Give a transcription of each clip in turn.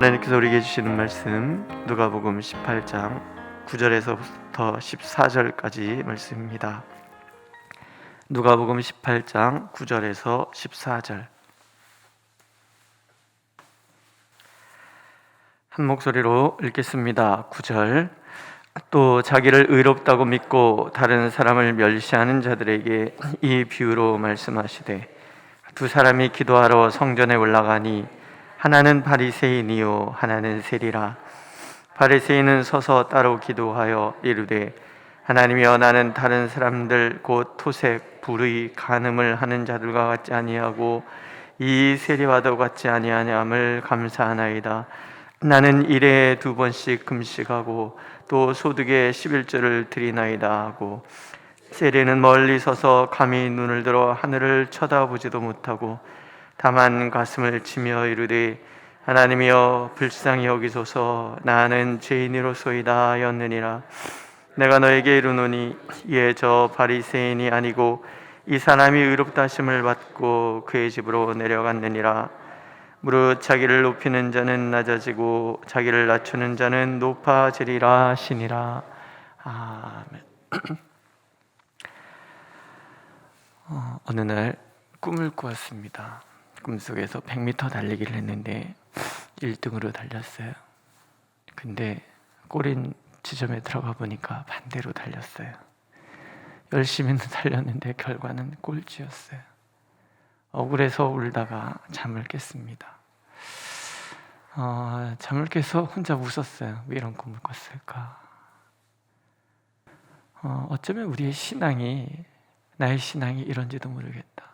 하나님께서 우리에게 주시는 말씀 누가복음 18장 9절에서부터 14절까지 말씀입니다. 누가복음 18장 9절에서 14절 한 목소리로 읽겠습니다. 9절 또 자기를 의롭다고 믿고 다른 사람을 멸시하는 자들에게 이 비유로 말씀하시되 두 사람이 기도하러 성전에 올라가니 하나는 바리새인이요 하나는 세리라. 바리새인은 서서 따로 기도하여 이르되 하나님이여 나는 다른 사람들 곧 토색 불의 간음을 하는 자들과 같지 아니하고 이 세리와도 같지 아니하냐함을 감사하나이다. 나는 일에 두 번씩 금식하고 또 소득의 11조를 드리나이다 하고 세리는 멀리 서서 감히 눈을 들어 하늘을 쳐다보지도 못하고 다만 가슴을 치며 이르되 하나님이여 불쌍히 여기소서. 나는 죄인이로소이다 하였느니라. 내가 너에게 이르노니 이에 저 바리새인이 아니고 이 사람이 의롭다 하심을 받고 그의 집으로 내려갔느니라. 무릇 자기를 높이는 자는 낮아지고 자기를 낮추는 자는 높아지리라 하시니라. 아멘. 어, 어느 날 꿈을 꾸었습니다 꿈속에서 100m 달리기를 했는데 1등으로 달렸어요. 근데 꼬린 지점에 들어가 보니까 반대로 달렸어요. 열심히는 달렸는데 결과는 꼴찌였어요. 억울해서 울다가 잠을 깼습니다. 어, 잠을 깨서 혼자 웃었어요. 왜 이런 꿈을 꿨을까? 어, 어쩌면 우리의 신앙이 나의 신앙이 이런지도 모르겠다.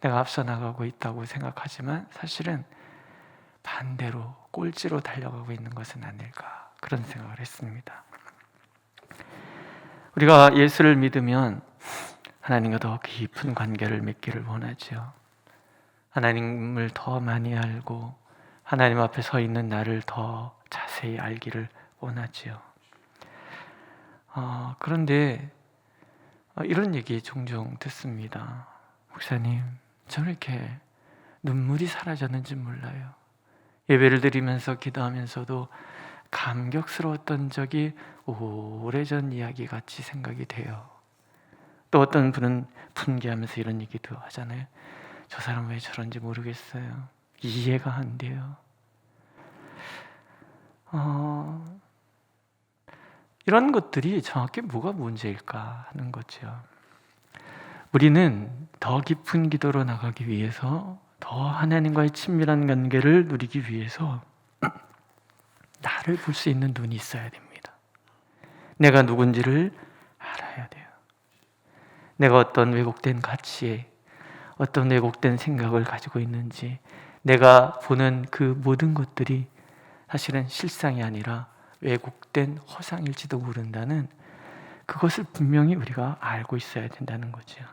내가 앞서 나가고 있다고 생각하지만 사실은 반대로 꼴찌로 달려가고 있는 것은 아닐까 그런 생각을 했습니다. 우리가 예수를 믿으면 하나님과 더 깊은 관계를 맺기를 원하죠. 하나님을 더 많이 알고 하나님 앞에 서 있는 나를 더 자세히 알기를 원하지요. 어, 그런데 어, 이런 얘기 종종 듣습니다. 목사님, 저는 이렇게 눈물이 사라졌는지 몰라요. 예배를 드리면서 기도하면서도 감격스러웠던 적이 오래전 이야기 같이 생각이 돼요. 또 어떤 분은 분개하면서 이런 얘기도 하잖아요. 저 사람 왜 저런지 모르겠어요. 이해가 안 돼요. 어, 이런 것들이 정확히 뭐가 문제일까 하는 거죠. 우리는 더 깊은 기도로 나가기 위해서 더 하나님과의 친밀한 관계를 누리기 위해서 나를 볼 수 있는 눈이 있어야 됩니다. 내가 누군지를 알아야 돼요. 내가 어떤 왜곡된 가치에 어떤 왜곡된 생각을 가지고 있는지 내가 보는 그 모든 것들이 사실은 실상이 아니라 왜곡된 허상일지도 모른다는 그것을 분명히 우리가 알고 있어야 된다는 거죠.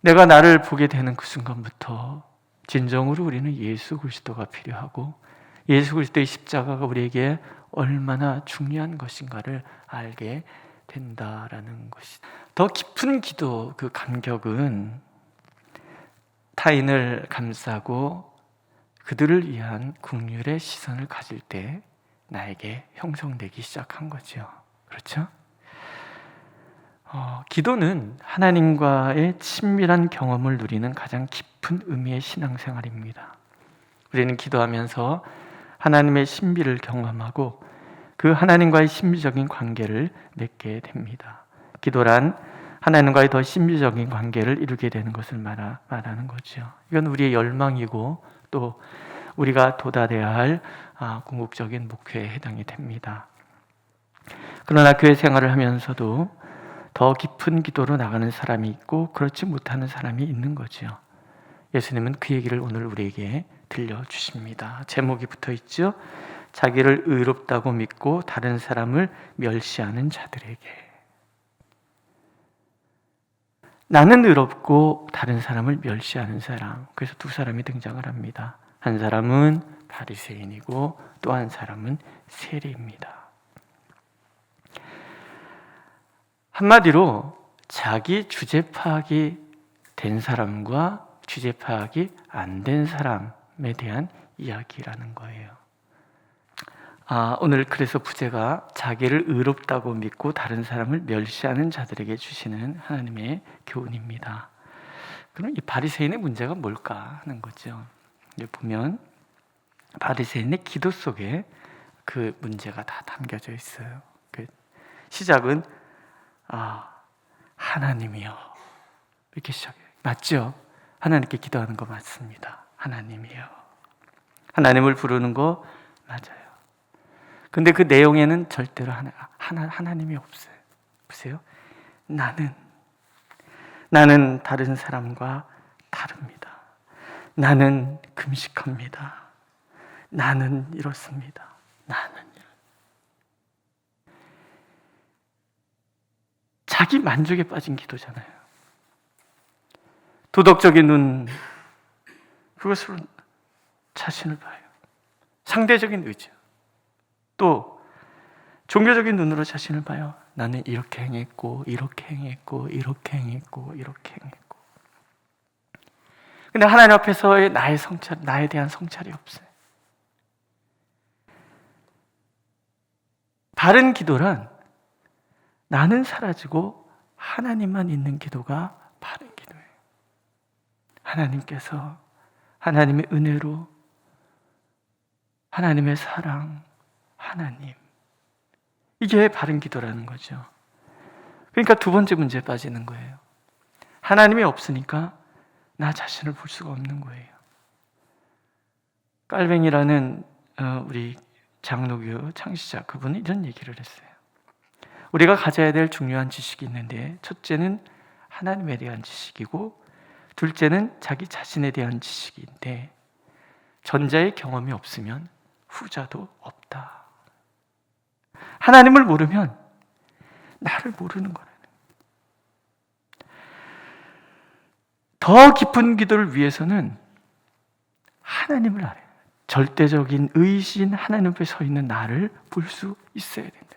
내가 나를 보게 되는 그 순간부터 진정으로 우리는 예수 그리스도가 필요하고 예수 그리스도의 십자가가 우리에게 얼마나 중요한 것인가를 알게 된다라는 것이 더 깊은 기도 그 감격은 타인을 감싸고 그들을 위한 국률의 시선을 가질 때 나에게 형성되기 시작한 거죠. 그렇죠? 어, 기도는 하나님과의 친밀한 경험을 누리는 가장 깊은 의미의 신앙생활입니다. 우리는 기도하면서 하나님의 신비를 경험하고 그 하나님과의 신비적인 관계를 맺게 됩니다. 기도란 하나님과의 더 신비적인 관계를 이루게 되는 것을 말하, 말하는 거죠. 이건 우리의 열망이고 또 우리가 도달해야 할 아, 궁극적인 목표에 해당이 됩니다. 그러나 교회 생활을 하면서도 더 깊은 기도로 나가는 사람이 있고 그렇지 못하는 사람이 있는 거죠. 예수님은 그 얘기를 오늘 우리에게 들려주십니다. 제목이 붙어 있죠. 자기를 의롭다고 믿고 다른 사람을 멸시하는 자들에게. 나는 의롭고 다른 사람을 멸시하는 사람. 그래서 두 사람이 등장을 합니다. 한 사람은 바리새인이고 또 한 사람은 세리입니다. 한마디로 자기 주제 파악이 된 사람과 주제 파악이 안된 사람 사람에 대한 이야기라는 거예요. 아, 오늘 그래서 부제가 자기를 의롭다고 믿고 다른 사람을 멸시하는 자들에게 주시는 하나님의 교훈입니다. 그럼 이 바리새인의 문제가 뭘까 하는 거죠. 여기 보면 바리새인의 기도 속에 그 문제가 다 담겨져 있어요. 그 시작은 아 하나님이요 이렇게 시작해요. 맞죠? 하나님께 기도하는 거 맞습니다. 하나님이요. 하나님을 부르는 거 맞아요. 근데 그 내용에는 절대로 하나, 하나 하나님이 없어요. 보세요. 나는 나는 다른 사람과 다릅니다. 나는 금식합니다. 나는 이렇습니다. 나는 자기 만족에 빠진 기도잖아요. 도덕적인 눈 그것으로 자신을 봐요. 상대적인 의지 또 종교적인 눈으로 자신을 봐요. 나는 이렇게 행했고 이렇게 행했고 이렇게 행했고 이렇게 행했고 근데 하나님 앞에서의 나의 성찰, 나에 대한 성찰이 없어요. 바른 기도란 나는 사라지고 하나님만 있는 기도가 바른 기도예요. 하나님께서 하나님의 은혜로 하나님의 사랑, 하나님. 이게 바른 기도라는 거죠. 그러니까 두 번째 문제에 빠지는 거예요. 하나님이 없으니까 나 자신을 볼 수가 없는 거예요. 깔뱅이라는 어, 우리 장로교 창시자 그분이 이런 얘기를 했어요. 우리가 가져야 될 중요한 지식이 있는데 첫째는 하나님에 대한 지식이고 둘째는 자기 자신에 대한 지식인데 전자의 경험이 없으면 후자도 없다. 하나님을 모르면 나를 모르는 거라는. 더 깊은 기도를 위해서는 하나님을 알아요. 절대적인 의신 하나님 앞에 서 있는 나를 볼 수 있어야 된다.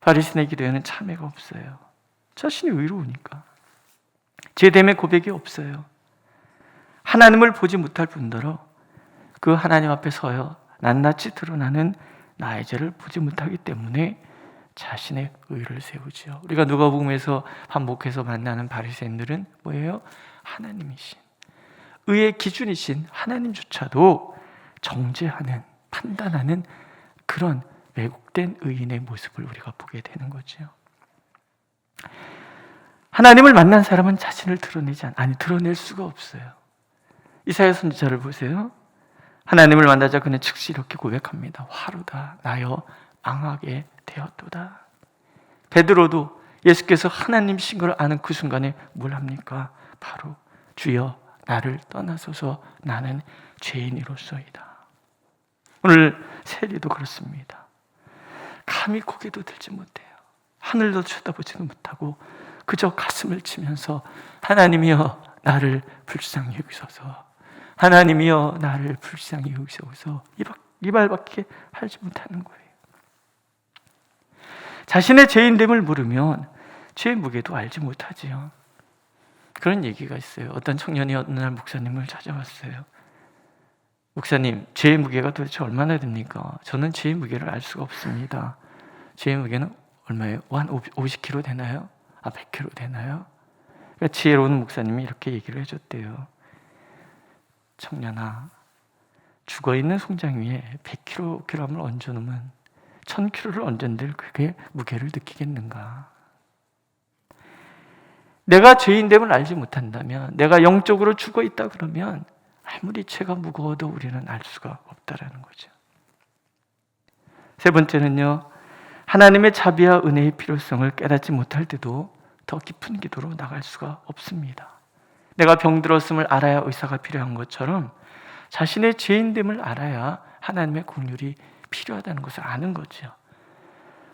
바리새인의 기도에는 참회가 없어요. 자신이 의로우니까. 제됨의 고백이 없어요. 하나님을 보지 못할 뿐더러 그 하나님 앞에 서요 낱낱이 드러나는 나의 죄를 보지 못하기 때문에 자신의 의를 세우지요. 우리가 누가복음에서 반복해서 만나는 바리새인들은 뭐예요? 하나님이신 의의 기준이신 하나님조차도 정죄하는 판단하는 그런 왜곡된 의인의 모습을 우리가 보게 되는 거죠. 하나님을 만난 사람은 자신을 드러내지 않, 아니 드러낼 수가 없어요. 이사야 선지자를 보세요. 하나님을 만나자 그는 즉시 이렇게 고백합니다. 화루다 나여 앙하게 되었도다. 베드로도 예수께서 하나님신 걸 아는 그 순간에 뭘 합니까? 바로 주여 나를 떠나소서 나는 죄인이로소이다. 오늘 세리도 그렇습니다. 감히 고개도 들지 못해요. 하늘도 쳐다보지도 못하고 그저 가슴을 치면서 하나님이여 나를 불쌍히 여기소서 하나님이여 나를 불쌍히 여기소서 이 말밖에 하지 못하는 거예요. 자신의 죄인됨을 모르면 죄의 무게도 알지 못하지요. 그런 얘기가 있어요. 어떤 청년이 어느 날 목사님을 찾아왔어요. 목사님, 죄의 무게가 도대체 얼마나 됩니까? 저는 죄의 무게를 알 수가 없습니다. 죄의 무게는 얼마예요? 한 50kg 되나요? 아, 100kg 되나요? 그러니까 지혜로운 목사님이 이렇게 얘기를 해줬대요. 청년아, 죽어 있는 송장 위에 100kg을 얹어놓으면 1000kg를 얹은들 그게 무게를 느끼겠는가? 내가 죄인됨을 알지 못한다면, 내가 영적으로 죽어 있다 그러면 아무리 죄가 무거워도 우리는 알 수가 없다라는 거죠. 세 번째는요, 하나님의 자비와 은혜의 필요성을 깨닫지 못할 때도 더 깊은 기도로 나갈 수가 없습니다. 내가 병들었음을 알아야 의사가 필요한 것처럼 자신의 죄인됨을 알아야 하나님의 공률이 필요하다는 것을 아는 거죠.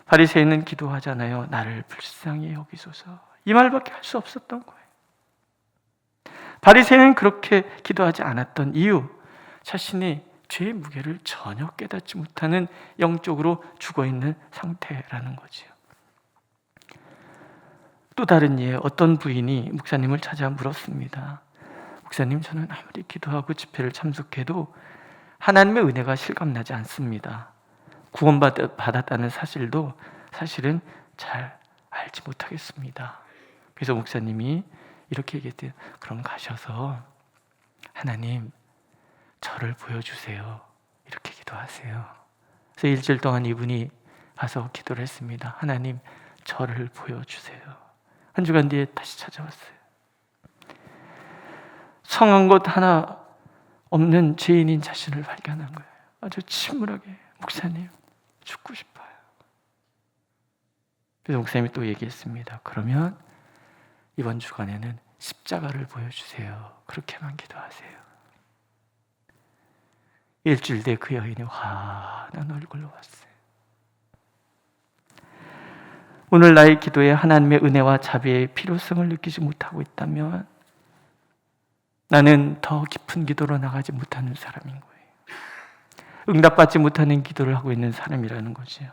바리새인은 기도하잖아요. 나를 불쌍히 여기소서. 이 말밖에 할 수 없었던 거예요. 바리새인은 그렇게 기도하지 않았던 이유, 자신이 죄의 무게를 전혀 깨닫지 못하는 영적으로 죽어 있는 상태라는 거지요. 또 다른 예, 어떤 부인이 목사님을 찾아 물었습니다. 목사님 저는 아무리 기도하고 집회를 참석해도 하나님의 은혜가 실감나지 않습니다. 구원받았다는 사실도 사실은 잘 알지 못하겠습니다. 그래서 목사님이 이렇게 얘기했대요. 그럼 가셔서 하나님 저를 보여주세요. 이렇게 기도하세요. 그래서 일주일 동안 이분이 가서 기도를 했습니다. 하나님 저를 보여주세요. 한 주간 뒤에 다시 찾아왔어요. 성한 것 하나 없는 죄인인 자신을 발견한 거예요. 아주 침울하게 목사님 죽고 싶어요. 그래서 목사님이 또 얘기했습니다. 그러면 이번 주간에는 십자가를 보여주세요. 그렇게만 기도하세요. 일주일 뒤에 그 여인이 환한 얼굴로 왔어요. 오늘 나의 기도에 하나님의 은혜와 자비의 필요성을 느끼지 못하고 있다면 나는 더 깊은 기도로 나가지 못하는 사람인 거예요. 응답받지 못하는 기도를 하고 있는 사람이라는 거지요.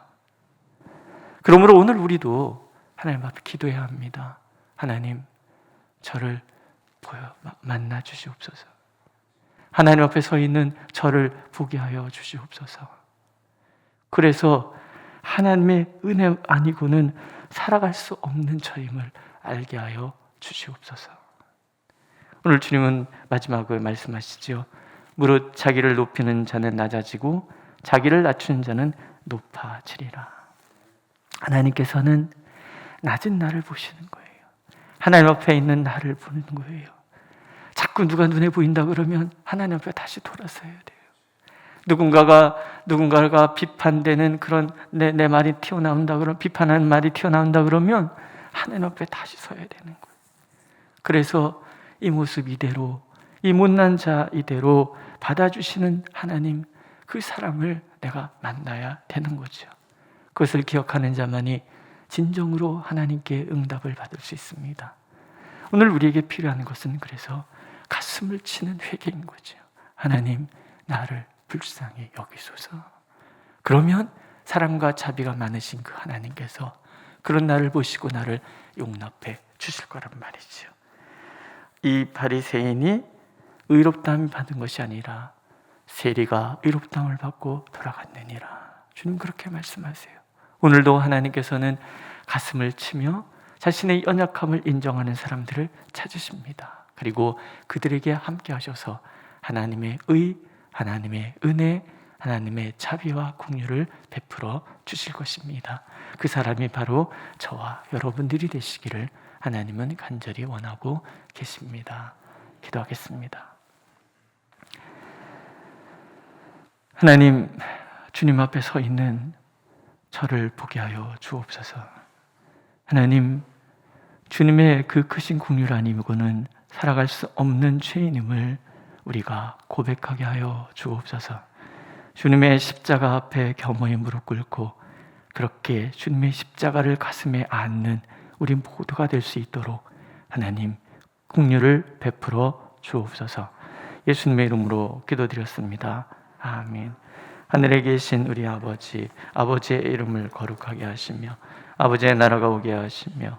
그러므로 오늘 우리도 하나님 앞에 기도해야 합니다. 하나님, 저를 보여 만나 주시옵소서. 하나님 앞에 서 있는 저를 보게 하여 주시옵소서. 그래서 하나님의 은혜 아니고는 살아갈 수 없는 저임을 알게 하여 주시옵소서. 오늘 주님은 마지막으로 말씀하시죠. 무릇 자기를 높이는 자는 낮아지고 자기를 낮추는 자는 높아지리라. 하나님께서는 낮은 나를 보시는 거예요. 하나님 앞에 있는 나를 보는 거예요. 자꾸 누가 눈에 보인다 그러면 하나님 앞에 다시 돌아서야 돼요. 누군가가 누군가가 비판되는 그런 내, 내 말이 튀어나온다 그러면 비판하는 말이 튀어나온다 그러면 하나님 앞에 다시 서야 되는 거예요. 그래서 이 모습 이대로 이 못난 자 이대로 받아주시는 하나님 그 사람을 내가 만나야 되는 거죠. 그것을 기억하는 자만이 진정으로 하나님께 응답을 받을 수 있습니다. 오늘 우리에게 필요한 것은 그래서 가슴을 치는 회개인 거죠. 하나님, 나를 불쌍히 여기소서. 그러면 사랑과 자비가 많으신 그 하나님께서 그런 나를 보시고 나를 용납해 주실 거란 말이죠. 이 바리새인이 의롭다함 받은 것이 아니라 세리가 의롭다함을 받고 돌아갔느니라. 주님 그렇게 말씀하세요. 오늘도 하나님께서는 가슴을 치며 자신의 연약함을 인정하는 사람들을 찾으십니다. 그리고 그들에게 함께 하셔서 하나님의 의, 하나님의 은혜, 하나님의 자비와 공유를 베풀어 주실 것입니다. 그 사람이 바로 저와 여러분들이 되시기를 하나님은 간절히 원하고 계십니다. 기도하겠습니다. 하나님, 주님 앞에 서 있는 저를 보게 하여 주옵소서. 하나님, 주님의 그 크신 국률 아니고는 살아갈 수 없는 죄인임을 우리가 고백하게 하여 주옵소서. 주님의 십자가 앞에 겸허히 무릎 꿇고 그렇게 주님의 십자가를 가슴에 안는 우리 모두가 될 수 있도록 하나님 국률을 베풀어 주옵소서. 예수님의 이름으로 기도드렸습니다. 아멘. 하늘에 계신 우리 아버지, 아버지의 이름을 거룩하게 하시며 아버지의 나라가 오게 하시며